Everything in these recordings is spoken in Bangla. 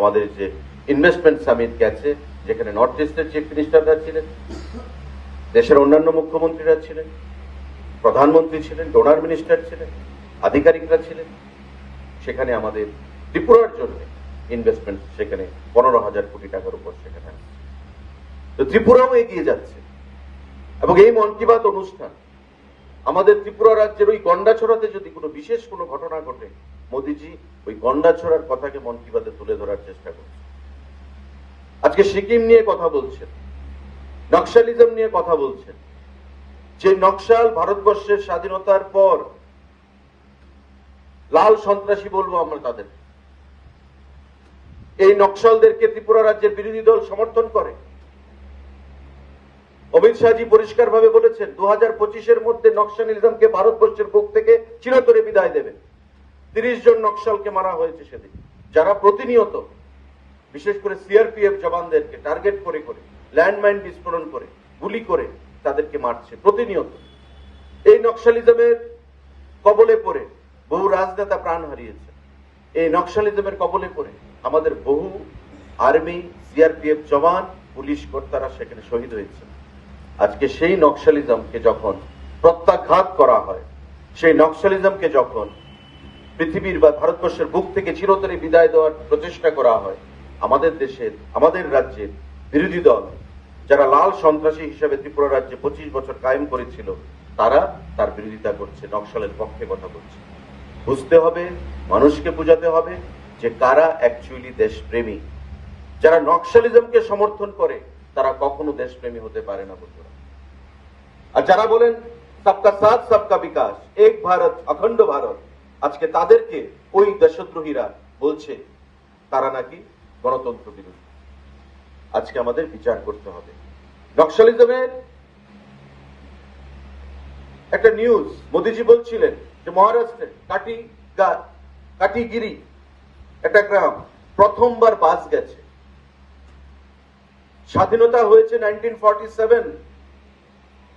আমাদের যে ইনভেস্টমেন্ট সামিট গেছে, যেখানে নর্থ ইস্টের চিফ মিনিস্টাররা ছিলেন, দেশের অন্যান্য মুখ্যমন্ত্রীরা ছিলেন, প্রধানমন্ত্রী ছিলেন ডোনার মিনিস্টার ছিলেন, আধিকারিকরা ছিলেন, সেখানে আমাদের ত্রিপুরার জন্য ইনভেস্টমেন্ট সেখানে পনেরো হাজার কোটি টাকার উপর সেখানে। তো ত্রিপুরাও এগিয়ে যাচ্ছে এবং এই মন কি বাত অনুষ্ঠান আমাদের ত্রিপুরা রাজ্যের ওই গন্ডাছড়াতে যদি কোনো বিশেষ কোনো ঘটনা ঘটে, মোদিজি ওই গন্ডাছড়ার কথাকে মন কি বাতে তুলে ধরার চেষ্টা করছে আজকে সিকিম নিয়ে কথা বলছেন, নকশালিজম নিয়ে কথা বলছেন। যে নকশাল ভারতবর্ষের স্বাধীনতার পর লাল সন্ত্রাসী বলব আমরা তাদের। এই নকশালদেরকে ত্রিপুরা রাজ্যের বিরোধী দল সমর্থন করে। অমিত শাহজি পরিষ্কার ভাবে বলেছেন দু হাজার পঁচিশের মধ্যে নকশালিজমকে ভারতবর্ষের বুক থেকে চিরতরে বিদায় দেবেন তিরিশ জন নকশালকে মারা হয়েছে সেদিন। যারা প্রতিনিয়ত, বিশেষ করে সিআরপিএফ জওয়ানদেরকে টার্গেট করে করে, ল্যান্ডমাইন বিস্ফোরণ করে, গুলি করে তাদেরকে মারছে প্রতিনিয়ত। এই নকশালিজমের কবলে পড়ে বহু রাজনেতা প্রাণ হারিয়েছে। এই নকশালিজমের কবলে পড়ে আমাদের বহু আর্মি, সিআরপিএফ জওয়ান, পুলিশ কর্তারা সেখানে শহীদ হয়েছে। আজকে সেই নকশালিজমকে যখন প্রত্যাঘাত করা হয়, সেই নকশালিজমকে যখন পৃথিবীর বা ভারতবর্ষের বুক থেকে চিরতরে বিদায় দেওয়ার প্রচেষ্টা করা হয়, আমাদের দেশের, আমাদের রাজ্যের বিরোধী দল, যারা লাল সন্ত্রাসী হিসেবে ত্রিপুরা রাজ্যে পঁচিশ বছর কায়েম করেছিল, তারা তার বিরোধিতা করছে, নকশালের পক্ষে কথা বলছে। বুঝতে হবে, মানুষকে বোঝাতে হবে যে কারা অ্যাকচুয়ালি দেশপ্রেমী। যারা নকশালিজমকে সমর্থন করে তারা কখনো দেশপ্রেমী হতে পারে না, বন্ধুরা। আর যারা বলেন, সবকা সাথ, সবকা বিকাশ, এক ভারত, অখণ্ড ভারত। আজকে তাদেরকে ওই দেশদ্রোহীরা বলছে, তারা নাকি গণতন্ত্র বিরোধী। আজকে আমাদের বিচার করতে হবে। নকশালিজমের একটা নিউজ, মোদিজি বলছিলেন যে মহারাষ্ট্রে কাটি কাটিগিরি, একটা গ্রাম, প্রথমবার বাস গেছে। স্বাধীনতা হয়েছে নাইনটিন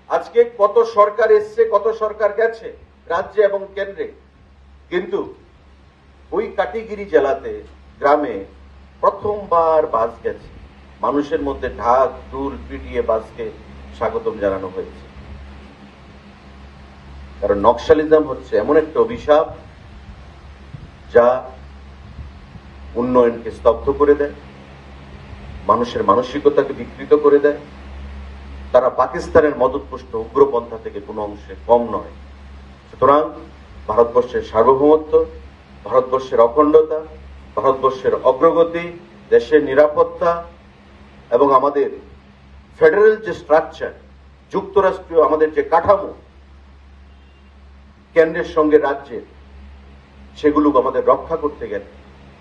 আজকে কত সরকার এসছে, কত সরকার গেছে, রাজ্যে এবং কেন্দ্রে। কিন্তু ওই কাটিগিরি জেলাতে, গ্রামে প্রথমবার বাস গেছে। মানুষের মধ্যে ঢাক ডুল পিটিয়ে বাসকে স্বাগতম জানানো হয়েছে। কারণ নকশালিজম হচ্ছে এমন একটা অভিশাপ যা উন্নয়নকে স্তব্ধ করে দেয়। মানুষের মানসিকতাকে বিকৃত করে দেয়। তারা পাকিস্তানের মদতপুষ্ট উগ্রপন্থা থেকে কোনো অংশে কম নয়। সুতরাং ভারতবর্ষের সার্বভৌমত্ব, ভারতবর্ষের অখণ্ডতা, ভারতবর্ষের অগ্রগতি, দেশের নিরাপত্তা এবং আমাদের ফেডারেল যে স্ট্রাকচার, যুক্তরাষ্ট্রীয় আমাদের যে কাঠামো, কেন্দ্রের সঙ্গে রাজ্যের সেগুলো আমাদের রক্ষা করতে গেলে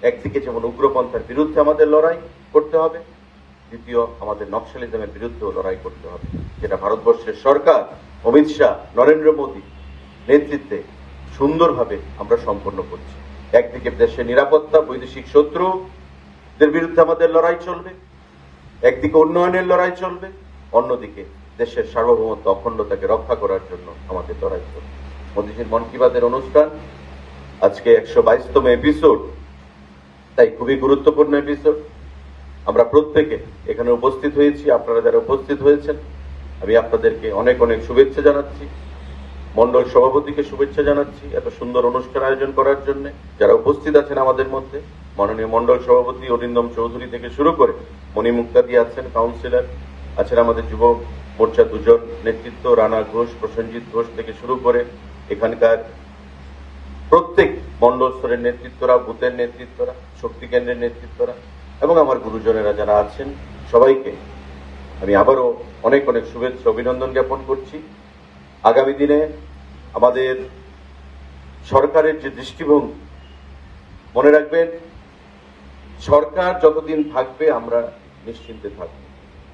একদিকে যেমন উগ্রপন্থার বিরুদ্ধে আমাদের লড়াই করতে হবে। দ্বিতীয়, আমাদের নকশালিজমের বিরুদ্ধেও লড়াই করতে হবে। যেটা ভারতবর্ষের সরকার, অমিত শাহ, নরেন্দ্র মোদী নেতৃত্বে সুন্দরভাবে আমরা সম্পন্ন করছি। একদিকে দেশের নিরাপত্তা, বৈদেশিক শত্রুদের বিরুদ্ধে আমাদের লড়াই চলবে। একদিকে উন্নয়নের লড়াই চলবে। অন্যদিকে দেশের সার্বভৌমত্ব, অখণ্ডতাকে রক্ষা করার জন্য আমাদের লড়াই চলবে। মোদীজির মন কি বাতের অনুষ্ঠান? আজকে একশো বাইশতম এপিসোড তাই খুবই গুরুত্বপূর্ণ এপিসোড আমরা প্রত্যেকে এখানে উপস্থিত হয়েছি, আপনারা যারা উপস্থিত হয়েছেন, আমি আপনাদেরকে অনেক অনেক শুভেচ্ছা জানাচ্ছি। মন্ডল সভাপতিকে শুভেচ্ছা জানাচ্ছি এত সুন্দর অনুষ্ঠান আয়োজন করার জন্য। যারা উপস্থিত আছেন আমাদের মধ্যে, মাননীয় মন্ডল সভাপতি অরিন্দম চৌধুরী থেকে শুরু করে মণি মুক্তাদি আছেন কাউন্সিলর আছেন আমাদের যুব মোর্চা দুজন নেতৃত্ব, রানা ঘোষ, প্রসেনজিৎ ঘোষ থেকে শুরু করে এখানকার প্রত্যেক মন্ডল স্তরের নেতৃত্বরা, বুথের নেতৃত্বরা, শক্তি কেন্দ্রের নেতৃত্বরা এবং আমার গুরুজনেরা যারা আছেন, সবাইকে আমি আবারও অনেক অনেক শুভেচ্ছা, অভিনন্দন জ্ঞাপন করছি। আগামী দিনে আমাদের সরকারের যে দৃষ্টিভঙ্গি, মনে রাখবেন, সরকার যতদিন থাকবে আমরা নিশ্চিন্তে থাকব।